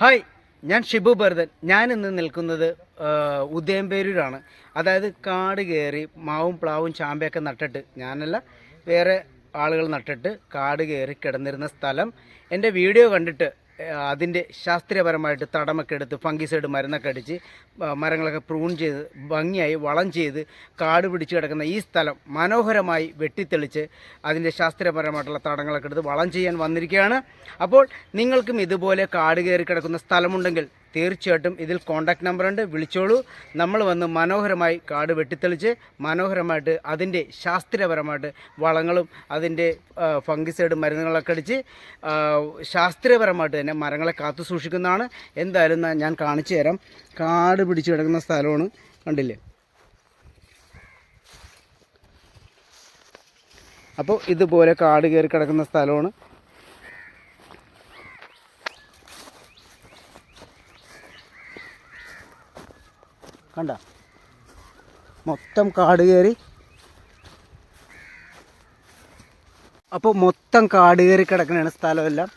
Hi ഞാൻ ഷിബു ഭരതൻ. ഞാൻ ഇന്ന് നിൽക്കുന്നത് ഉദയംപേരൂരാണ്. അതായത് കാട് കയറി മാവും പ്ലാവും ചാമ്പയൊക്കെ നട്ടിട്ട് ഞാനല്ല വേറെ ആളുകൾ നട്ടിട്ട് കാട് കയറി കിടന്നിരുന്ന സ്ഥലം. എന്റെ വീഡിയോ കണ്ടിട്ട് അതിന്റെ ശാസ്ത്രീയപരമായിട്ട് തടമൊക്കെ എടുത്ത് ഫംഗിസൈഡ് മരുന്നൊക്കെ അടിച്ച് മരങ്ങളൊക്കെ പ്രൂൺ ചെയ്ത് ഭംഗിയായി വളം ചെയ്ത് കാട് പിടിച്ച് കിടക്കുന്ന ഈ സ്ഥലം മനോഹരമായി വെട്ടിത്തെളിച്ച് അതിന്റെ ശാസ്ത്രീയപരമായിട്ടുള്ള തടങ്ങളൊക്കെ എടുത്ത് വളം ചെയ്യാൻ വന്നിരിക്കുകയാണ്. അപ്പോൾ നിങ്ങൾക്കും ഇതുപോലെ കാട് കയറി കിടക്കുന്ന സ്ഥലമുണ്ടെങ്കിൽ തീർച്ചയായിട്ടും ഇതിൽ കോൺടാക്റ്റ് നമ്പർ ഉണ്ട്. വിളിച്ചോളൂ. നമ്മൾ വന്ന് മനോഹരമായി കാട് വെട്ടിത്തെളിച്ച് മനോഹരമായിട്ട് അതിന്റെ ശാസ്ത്രീയപരമായിട്ട് വളങ്ങളും അതിന്റെ ഫംഗിസൈഡ് മരുന്നുകളൊക്കെ അടിച്ച് ശാസ്ത്രീയപരമായിട്ട് തന്നെ മരങ്ങളെ കാത്തു സൂക്ഷിക്കുന്നതാണ്. എന്തായാലും ഞാൻ കാണിച്ചു തരാം. കാട് പിടിച്ച് കിടക്കുന്ന സ്ഥലമാണ്. കണ്ടില്ലേ? അപ്പോൾ ഇതുപോലെ കാട് കയറി കിടക്കുന്ന സ്ഥലമാണ്. കണ്ട. മൊത്തം കാട് കയറി അപ്പോൾ മൊത്തം കാട് കയറി കിടക്കുന്നതാണ് സ്ഥലമെല്ലാം.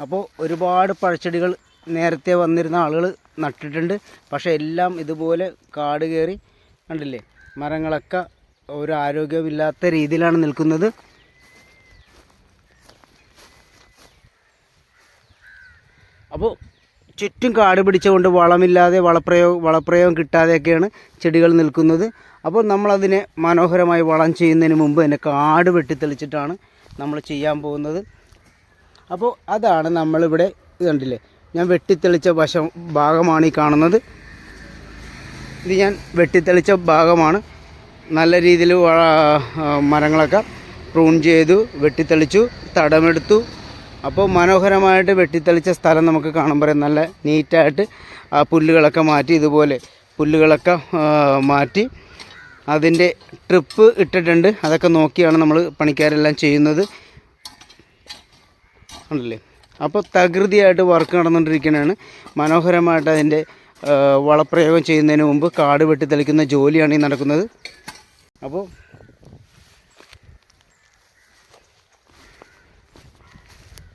അപ്പോൾ ഒരുപാട് പഴച്ചെടികൾ നേരത്തെ വന്നിരുന്ന ആളുകൾ നട്ടിട്ടുണ്ട്. പക്ഷേ എല്ലാം ഇതുപോലെ കാട് കയറി കണ്ടില്ലേ? മരങ്ങളൊക്കെ ഒരു ആരോഗ്യമില്ലാത്ത രീതിയിലാണ് നിൽക്കുന്നത്. അപ്പോൾ ചുറ്റും കാട് പിടിച്ചുകൊണ്ട് വളമില്ലാതെ വളപ്രയോഗം വളപ്രയോഗം കിട്ടാതെയൊക്കെയാണ് ചെടികൾ നിൽക്കുന്നത്. അപ്പോൾ നമ്മളതിനെ മനോഹരമായി വളം ചെയ്യുന്നതിന് മുമ്പ് തന്നെ കാട് വെട്ടിത്തെളിച്ചിട്ടാണ് നമ്മൾ ചെയ്യാൻ പോകുന്നത്. അപ്പോൾ അതാണ് നമ്മളിവിടെ കണ്ടില്ലേ? ഞാൻ വെട്ടിത്തെളിച്ച വശം ഭാഗമാണ് ഈ കാണുന്നത്. ഇത് ഞാൻ വെട്ടിത്തെളിച്ച ഭാഗമാണ്. നല്ല രീതിയിൽ മരങ്ങളൊക്കെ പ്രൂൺ ചെയ്തു വെട്ടിത്തെളിച്ചു തടമെടുത്തു. അപ്പോൾ മനോഹരമായിട്ട് വെട്ടിത്തെളിച്ച സ്ഥലം നമുക്ക് കാണാൻ കാണുമ്പോൾ നല്ല നീറ്റായിട്ട് ആ പുല്ലുകളൊക്കെ മാറ്റി ഇതുപോലെ പുല്ലുകളൊക്കെ മാറ്റി അതിന്റെ ട്രിപ്പ് ഇട്ടിട്ടുണ്ട്. അതൊക്കെ നോക്കിയാണ് നമ്മൾ പണിക്കാരെല്ലാം ചെയ്യുന്നത്. ഉണ്ടല്ലേ? അപ്പോൾ തകൃതിയായിട്ട് വർക്ക് നടന്നുകൊണ്ടിരിക്കുന്നതാണ് മനോഹരമായിട്ട് അതിന്റെ വളപ്രയോഗം ചെയ്യുന്നതിന് മുമ്പ് കാട് വെട്ടിത്തെളിക്കുന്ന ജോലിയാണ് ഈ നടക്കുന്നത്. അപ്പോൾ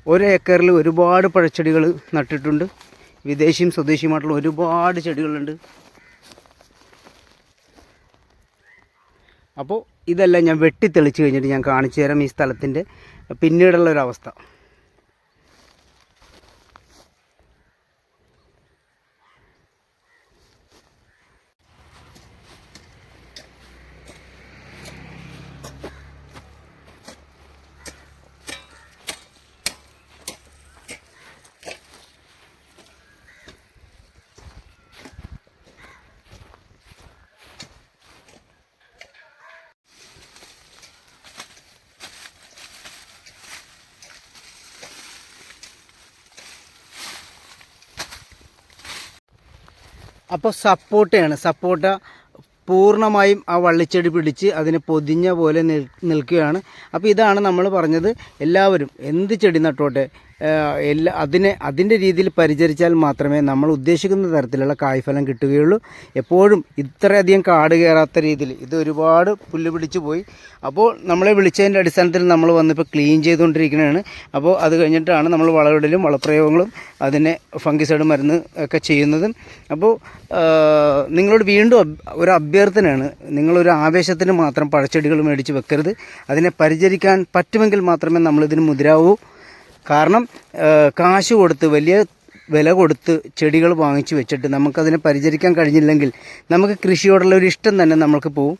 ഒരു ഏക്കറിൽ ഒരുപാട് പഴച്ചെടികൾ നട്ടിട്ടുണ്ട്. വിദേശിയും സ്വദേശിയുമായിട്ടുള്ള ഒരുപാട് ചെടികളുണ്ട്. അപ്പോൾ ഇതെല്ലാം ഞാൻ വെട്ടി വെട്ടിത്തെളിച്ച് കഴിഞ്ഞിട്ട് ഞാൻ കാണിച്ചു തരാം ഈ സ്ഥലത്തിന്റെ പിന്നീടുള്ള ഒരു അവസ്ഥ അപ്പോൾ സപ്പോട്ടയാണ് സപ്പോട്ട പൂർണമായും ആ വള്ളിച്ചെടി പിടിച്ച് അതിനെ പൊതിഞ്ഞ പോലെ നിൽ നിൽക്കുകയാണ്. അപ്പോൾ ഇതാണ് നമ്മൾ പറഞ്ഞത് എല്ലാവരും. എന്ത് ചെടി നട്ടോട്ടെ? എല്ലാ അതിനെ അതിന്റെ രീതിയിൽ പരിചരിച്ചാൽ മാത്രമേ നമ്മൾ ഉദ്ദേശിക്കുന്ന തരത്തിലുള്ള കായ്ഫലം കിട്ടുകയുള്ളൂ. എപ്പോഴും ഇത്രയധികം കാട് കയറാത്ത രീതിയിൽ ഇത് ഒരുപാട് പുല്ല് പിടിച്ചു പോയി. അപ്പോൾ നമ്മളെ വിളിച്ചതിന്റെ അടിസ്ഥാനത്തിൽ നമ്മൾ വന്നിപ്പോൾ ക്ലീൻ ചെയ്തുകൊണ്ടിരിക്കുന്നതാണ് അപ്പോൾ അത് കഴിഞ്ഞിട്ടാണ് നമ്മൾ വളവിടലും വളപ്രയോഗങ്ങളും അതിനെ ഫംഗിസൈഡ് മരുന്ന് ഒക്കെ ചെയ്യുന്നതും. അപ്പോൾ നിങ്ങളോട് വീണ്ടും ഒരു അഭ്യർത്ഥനയാണ്. നിങ്ങളൊരു ആവേശത്തിന് മാത്രം പഴച്ചെടികൾ മേടിച്ച് വെക്കരുത്. അതിനെ പരിചരിക്കാൻ പറ്റുമെങ്കിൽ മാത്രമേ നമ്മളിതിന് മുതിരാവൂ. കാരണം കാശ് കൊടുത്ത് വലിയ വില കൊടുത്ത് ചെടികൾ വാങ്ങിച്ചു വെച്ചിട്ട് നമുക്കതിനെ പരിചരിക്കാൻ കഴിഞ്ഞില്ലെങ്കിൽ നമുക്ക് കൃഷിയോടുള്ള ഒരു ഇഷ്ടം തന്നെ നമ്മൾക്ക് പോവും.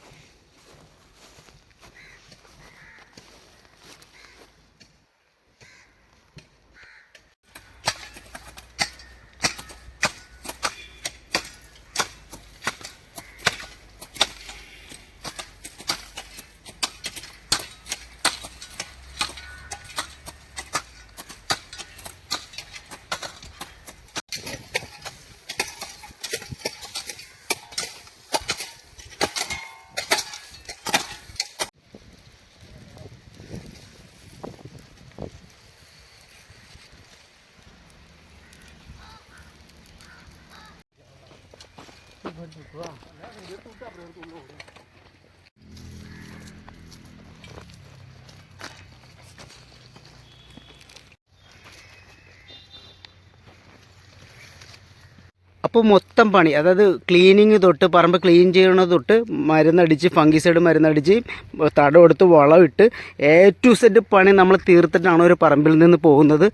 അപ്പോൾ മൊത്തം പണി അതായത് ക്ലീനിങ് തൊട്ട് പറമ്പ് ക്ലീൻ ചെയ്യണത് തൊട്ട് മരുന്നടിച്ച് ഫംഗിസൈഡ് മരുന്നടിച്ച് തടമെടുത്ത് വളമിട്ട് എ ടു സെറ്റ് പണി നമ്മൾ തീർത്തിട്ടാണ് ഒരു പറമ്പിൽ നിന്ന് പോകുന്നത്.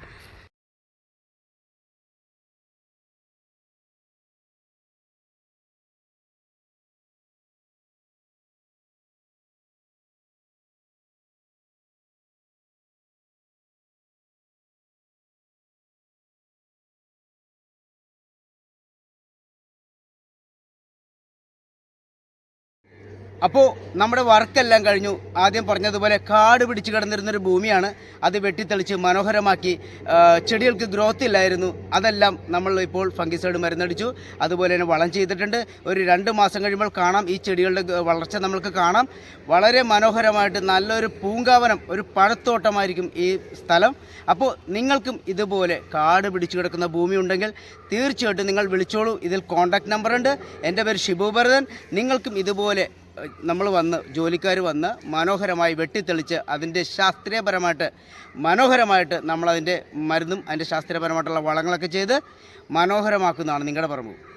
അപ്പോൾ നമ്മുടെ വർക്കെല്ലാം കഴിഞ്ഞു. ആദ്യം പറഞ്ഞതുപോലെ കാട് പിടിച്ച് കിടന്നിരുന്നൊരു ഭൂമിയാണ്. അത് വെട്ടിത്തെളിച്ച് മനോഹരമാക്കി ചെടികൾക്ക് ഗ്രോത്ത് ഇല്ലായിരുന്നു. അതെല്ലാം നമ്മൾ ഇപ്പോൾ ഫംഗിസൈഡ് മരുന്നടിച്ചു. അതുപോലെ തന്നെ വളം ചെയ്തിട്ടുണ്ട്. ഒരു രണ്ട് മാസം കഴിയുമ്പോൾ കാണാം. ഈ ചെടികളുടെ വളർച്ച നമ്മൾക്ക് കാണാം. വളരെ മനോഹരമായിട്ട് നല്ലൊരു പൂങ്കാവനം ഒരു പഴത്തോട്ടമായിരിക്കും ഈ സ്ഥലം. അപ്പോൾ നിങ്ങൾക്കും ഇതുപോലെ കാട് പിടിച്ചു കിടക്കുന്ന ഭൂമി ഉണ്ടെങ്കിൽ തീർച്ചയായിട്ടും നിങ്ങൾ വിളിച്ചോളൂ. ഇതിൽ കോൺടാക്ട് നമ്പറുണ്ട് എന്റെ പേര് ഷിബു ഭരതൻ. നിങ്ങൾക്കും ഇതുപോലെ നമ്മൾ വന്ന് ജോലിക്കാർ വന്ന് മനോഹരമായി വെട്ടിത്തെളിച്ച് അതിന്റെ ശാസ്ത്രീയപരമായിട്ട് മനോഹരമായിട്ട് നമ്മളതിന്റെ മരുന്നും അതിന്റെ ശാസ്ത്രീയപരമായിട്ടുള്ള വളങ്ങളൊക്കെ ചെയ്ത് മനോഹരമാക്കുന്നതാണ് നിങ്ങളുടെ പറമ്പ്.